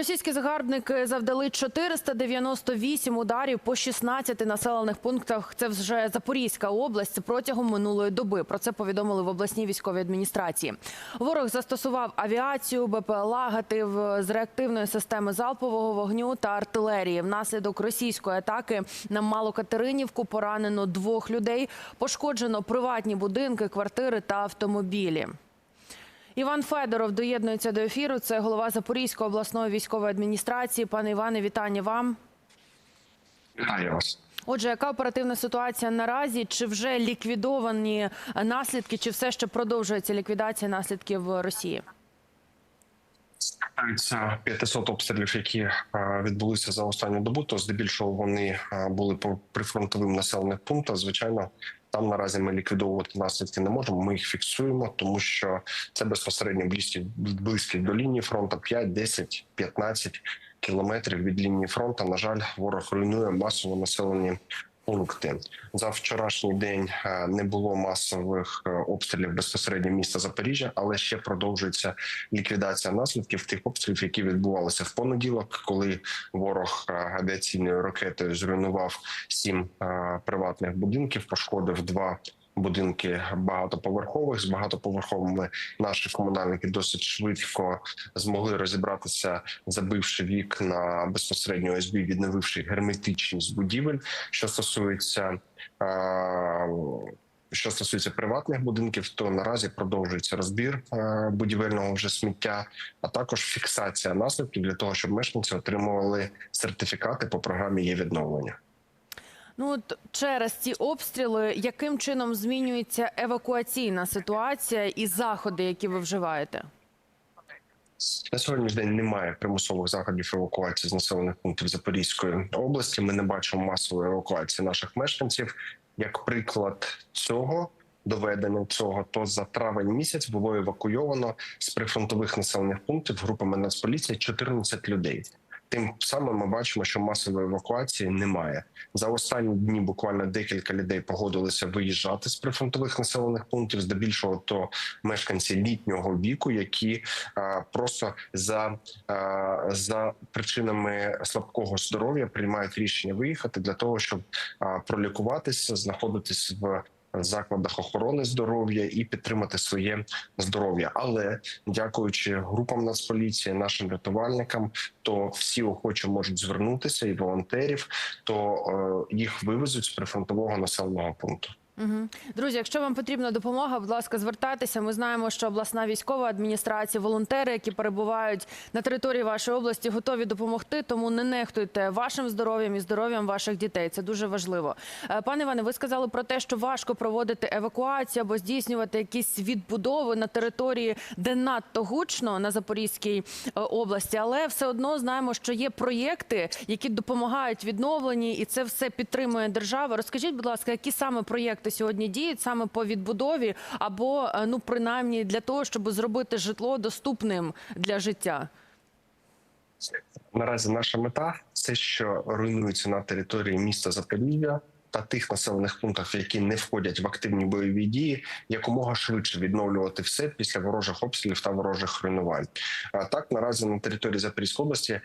Російські загарбники завдали 498 ударів по 16 населених пунктах. Це вже Запорізька область протягом минулої доби. Про це повідомили в обласній військовій адміністрації. Ворог застосував авіацію, БПЛА, гатив з реактивної системи залпового вогню та артилерії. Внаслідок російської атаки на Малокатеринівку поранено двох людей. Пошкоджено приватні будинки, квартири та автомобілі. Іван Федоров доєднується до ефіру. Це голова Запорізької обласної військової адміністрації. Пане Іване, вітання вам. Вітаю вас. Отже, яка оперативна ситуація наразі? Чи вже ліквідовані наслідки, чи все ще продовжується ліквідація наслідків Росії? Це 500 обстрілів, які е, відбулися за останню добу. То здебільшого вони е, були по прифронтовим населених пунктах. Звичайно, там наразі ми ліквідовувати наслідки не можемо. Ми їх фіксуємо, тому що це безпосередньо близькі близькі до лінії фронту 5, 10, 15 кілометрів від лінії фронту. На жаль, ворог руйнує масово населені пункти. За вчорашній день е, не було масових е, обстрілів безпосередньо міста Запоріжжя, але ще продовжується ліквідація наслідків тих обстрілів, які відбувалися в понеділок, коли ворог е, авіаційною ракетою зруйнував сім приватних будинків, пошкодив два. Будинки багатоповерхових з багатоповерховими наші комунальники досить швидко змогли розібратися, забивши вікна безпосередньо ОСБ, відновивши герметичність будівель. Що стосується що стосується приватних будинків, то наразі продовжується розбір будівельного вже сміття, а також фіксація наслідків для того, щоб мешканці отримували сертифікати по програмі є відновлення. Ну от через ці обстріли, яким чином змінюється евакуаційна ситуація і заходи, які ви вживаєте? На сьогоднішній день немає примусових заходів евакуації з населених пунктів Запорізької області. Ми не бачимо масової евакуації наших мешканців. Як приклад цього доведення цього, то за травень місяць було евакуйовано з прифронтових населених пунктів групами Нацполіції 14 людей. Тим самим ми бачимо, що масової евакуації немає. За останні дні буквально декілька людей погодилися виїжджати з прифронтових населених пунктів. Здебільшого то мешканці літнього віку, які а, просто за, а, за причинами слабкого здоров'я приймають рішення виїхати для того, щоб а, пролікуватися, знаходитись в закладах охорони здоров'я і підтримати своє здоров'я. Але дякуючи групам Нацполіції, нашим рятувальникам, то всі охочі можуть звернутися і волонтерів, то е, їх вивезуть з прифронтового населеного пункту. Угу. Друзі, якщо вам потрібна допомога, будь ласка, звертайтеся. Ми знаємо, що обласна військова адміністрація, волонтери, які перебувають на території вашої області, готові допомогти. Тому не нехтуйте вашим здоров'ям і здоров'ям ваших дітей. Це дуже важливо. Е, Пане Іване, ви сказали про те, що важко проводити евакуацію або здійснювати якісь відбудови на території, де надто гучно на Запорізькій е, області, але все одно знаємо, що є проєкти, які допомагають відновленні, і це все підтримує держава. Розкажіть, будь ласка, які саме проєкти сьогодні діють саме по відбудові, або е, ну принаймні для того, щоб зробити житло доступним для життя? Наразі наша мета це, що руйнується на території міста Запоріжжя та тих населених пунктах, які не входять в активні бойові дії, якомога швидше відновлювати все після ворожих обстрілів та ворожих руйнувань. А так наразі на території Запорізької області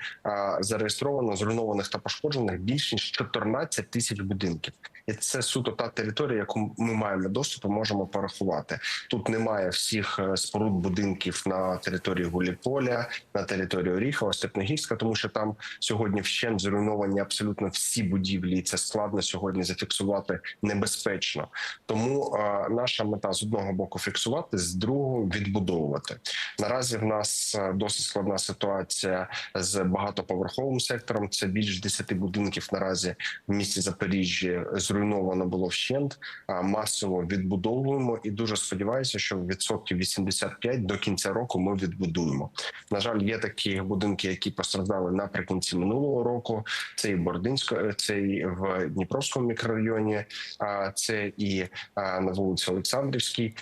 зареєстровано зруйнованих та пошкоджених більш ніж 14 тисяч будинків. І це суто та територія, яку ми маємо доступ, і можемо порахувати. Тут немає всіх е, споруд будинків на території Гуліполя, на території Оріхова, Степногірська, тому що там сьогодні вщент зруйновані абсолютно всі будівлі, і це складно сьогодні зафіксувати небезпечно. Тому е, наша мета з одного боку фіксувати, з другого відбудовувати. Наразі в нас е, досить складна ситуація з багатоповерховим сектором. Це більш 10 будинків наразі в місті Запоріжжя зруйновано було вщент. А масово відбудовуємо і дуже сподіваюся, що відсотків 85 до кінця року ми відбудуємо. На жаль, є такі будинки, які постраждали наприкінці минулого року. Це і Бординсько, це і в Дніпровському мікрорайоні, а це і на вулиці Олександрівській,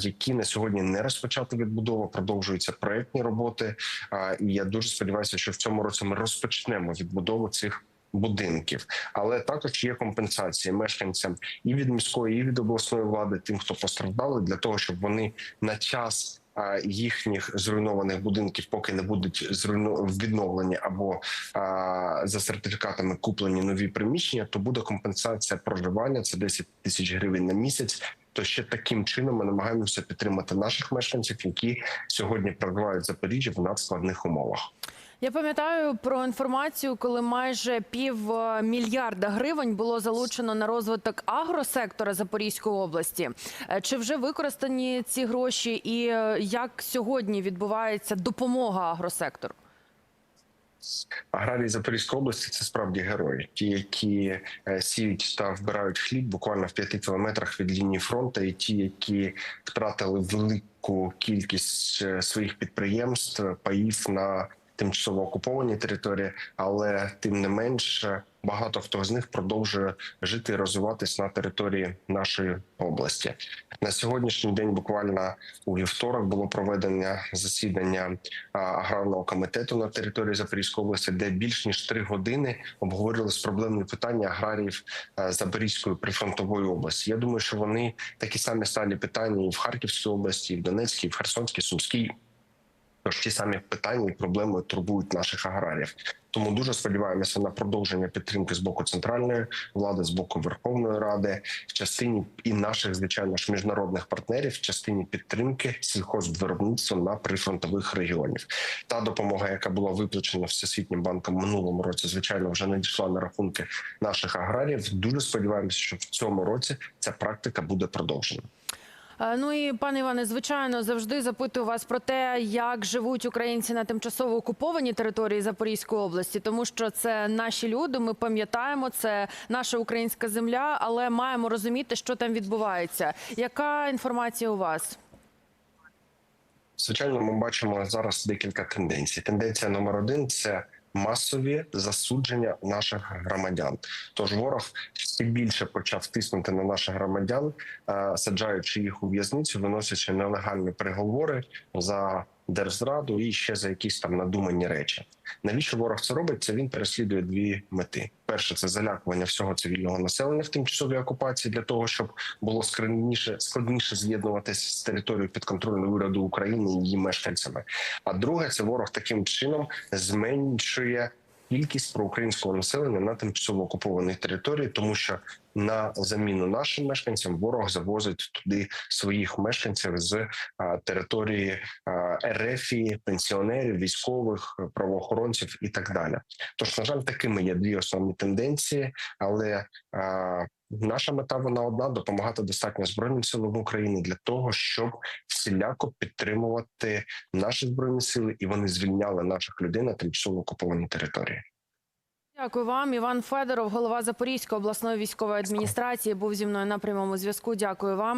які на сьогодні не розпочати відбудова, продовжуються проектні роботи. І я дуже сподіваюся, що в цьому році ми розпочнемо відбудову цих. Будинків, але також є компенсації мешканцям і від міської, і від обласної влади, тим, хто постраждали, для того, щоб вони на час їхніх зруйнованих будинків, поки не будуть відновлені або а, за сертифікатами куплені нові приміщення, то буде компенсація проживання. Це 10 тисяч гривень на місяць. То ще таким чином ми намагаємося підтримати наших мешканців, які сьогодні проживають в Запоріжжі в надскладних умовах. Я пам'ятаю про інформацію, коли майже пів е, мільярда гривень було залучено на розвиток агросектора Запорізької області. Е, Чи вже використані ці гроші, і е, як сьогодні відбувається допомога агросектору? Аграрії Запорізької області це справді герої, ті, які сіють та вбирають хліб буквально в п'яти кілометрах від лінії фронту, і ті, які втратили велику кількість своїх підприємств, паїв на тимчасово окупованій території, але тим не менш е, багато хто з них продовжує жити і розвиватись на території нашої області. На сьогоднішній день, буквально у вівторок, було проведення засідання аграрного комітету на території Запорізької області, де більш ніж три години обговорювалися проблемні питання аграріїв Запорізької прифронтової області. Я думаю, що вони такі самі сталі питання і в Харківській області, і в Донецькій, і в Херсонській, Сумській. Тож ті самі питання і проблеми турбують наших аграріїв. Тому дуже сподіваємося на продовження підтримки з боку центральної влади, з боку Верховної Ради, в частині і наших, звичайно ж, міжнародних партнерів, в частині підтримки сільхозвиробництва на прифронтових регіонів. Та допомога, яка була виплачена всесвітнім банком минулому році, звичайно, вже надійшла на рахунки наших аграріїв. Дуже сподіваємося, що в цьому році ця практика буде продовжена. Е, Ну і пане Іване, звичайно, завжди запитую вас про те, як живуть українці на тимчасово окупованій території Запорізької області, тому що це наші люди. Ми пам'ятаємо, це наша українська земля, але маємо розуміти, що там відбувається. Яка інформація у вас? Звичайно, ми бачимо зараз декілька тенденцій. Тенденція номер один це масові засудження наших громадян. Тож ворог ще більше почав тиснути на наших громадян, е, саджаючи їх у в'язницю, виносячи нелегальні переговори за держзраду і ще за якісь там надумані речі. Навіщо ворог це робить? Це він переслідує дві мети: перше це залякування всього цивільного населення в тимчасовій окупації для того, щоб було складніше складніше з'єднуватися з територією підконтрольного уряду України і її мешканцями. А друге, це ворог таким чином зменшує кількість проукраїнського населення на тимчасово окупованих території, тому що на заміну нашим мешканцям ворог завозить туди своїх мешканців з території РФії, пенсіонерів, військових, правоохоронців і так далі. Тож, на жаль, такими є дві основні тенденції, але наша мета вона одна: допомагати достатньо збройним силам України для того, щоб всіляко підтримувати наші збройні сили, і вони звільняли наших людей на тимчасово окуповані території. Дякую вам, Іван Федоров, голова Запорізької обласної військової адміністрації, був зі мною на прямому зв'язку. Дякую вам.